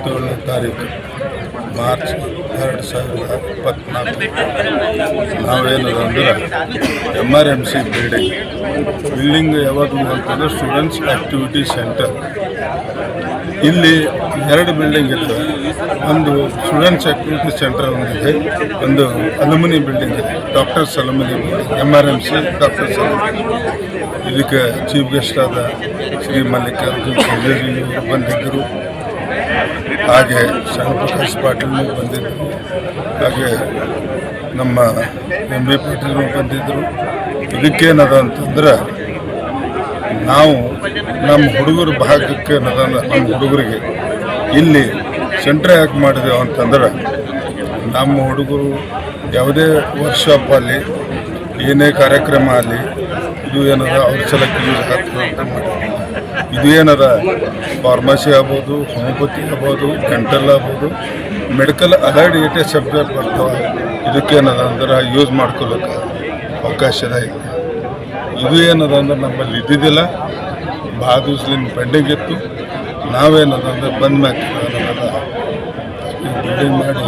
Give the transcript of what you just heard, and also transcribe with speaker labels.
Speaker 1: ಇಪ್ಪತ್ತೇಳನೇ ತಾರೀಕು, ಮಾರ್ಚ್ ಎರಡು ಸಾವಿರದ ಇಪ್ಪತ್ತ್ನಾಲ್ಕು ನಾವೇನು ಅಂದ್ರೆ M R M C building building ಯಾವಾಗಲೂ ಅಂತಂದರೆ ಸ್ಟೂಡೆಂಟ್ಸ್ ಆ್ಯಕ್ಟಿವಿಟಿ ಸೆಂಟರ್ ಇಲ್ಲಿ ಎರಡು ಬಿಲ್ಡಿಂಗ್ ಇತ್ತು. ಒಂದು ಸ್ಟೂಡೆಂಟ್ಸ್ ಆಕ್ಟಿವಿಟಿ ಸೆಂಟರ್ ಒಂದಿದೆ, ಒಂದು ಅಲುಮಿನಿ ಬಿಲ್ಡಿಂಗ್ ಇದೆ. Doctors alumni building M R M C doctors ಇದಕ್ಕೆ ಚೀಫ್ ಗೆಸ್ಟ್ ಆದ ಶ್ರೀ ಮಲ್ಲಿಕಾರ್ಜುನ್ ಖರ್ಗೆ ಬಂದಿದ್ದರು. ಹಾಗೆ ಪ್ರಕಾಶ್ ಪಾಟೀಲ್ನು ಬಂದಿದ್ದರು. ಹಾಗೆ ನಮ್ಮ ಎಂ ಬಿ ಪಾಟೀಲ್ ಬಂದಿದ್ದರು. ಇದಕ್ಕೇನದ ಅಂತಂದ್ರೆ ನಾವು ನಮ್ಮ ಹುಡುಗರ ಭಾಗಕ್ಕೆ ನಮ್ಮ ಹುಡುಗರಿಗೆ ಇಲ್ಲಿ ಸೆಂಟ್ರ್ ಯಾಕೆ ಮಾಡಿದೆವು ಅಂತಂದ್ರೆ ನಮ್ಮ ಹುಡುಗರು ಯಾವುದೇ ವರ್ಕ್ಶಾಪ್ ಆಗಲಿ ಏನೇ ಕಾರ್ಯಕ್ರಮ ಆಗಲಿ ಇದು ಏನದ ಅವ್ರ ಸಲಕ್ಕೆ ಯೂಸ್ ಆಗ್ತದೆ ಅಂತ ಮಾಡಿದ್ವಿ ಇದು ಏನದ ಫಾರ್ಮಸಿ ಆಗ್ಬೋದು, ಹೋಮಿಯೋಪತಿ ಆಗ್ಬೋದು, ಡೆಂಟಲ್ ಆಗ್ಬೋದು, ಮೆಡಿಕಲ್ ಅಲರ್ಡ್ ಏಟೇ ಸಬ್ಜೆಕ್ಟ್ ಬರ್ತಾವೆ ಇದಕ್ಕೇನದ ಅಂದ್ರೆ ಯೂಸ್ ಮಾಡ್ಕೊಳಕ್ಕೆ ಅವಕಾಶ ಇದೆ ಇದು ಏನದ ಅಂದ್ರೆ ನಮ್ಮಲ್ಲಿ ಇದ್ದಿದ್ದಿಲ್ಲ, ಭಾಳ ಪೆಂಡಿಂಗ್ ಇತ್ತು ನಾವೇನದ ಅಂದ್ರೆ ಬಂದ್ ಮ್ಯಾಕ್ ಬಿಲ್ಡಿಂಗ್ ಮಾಡಿ.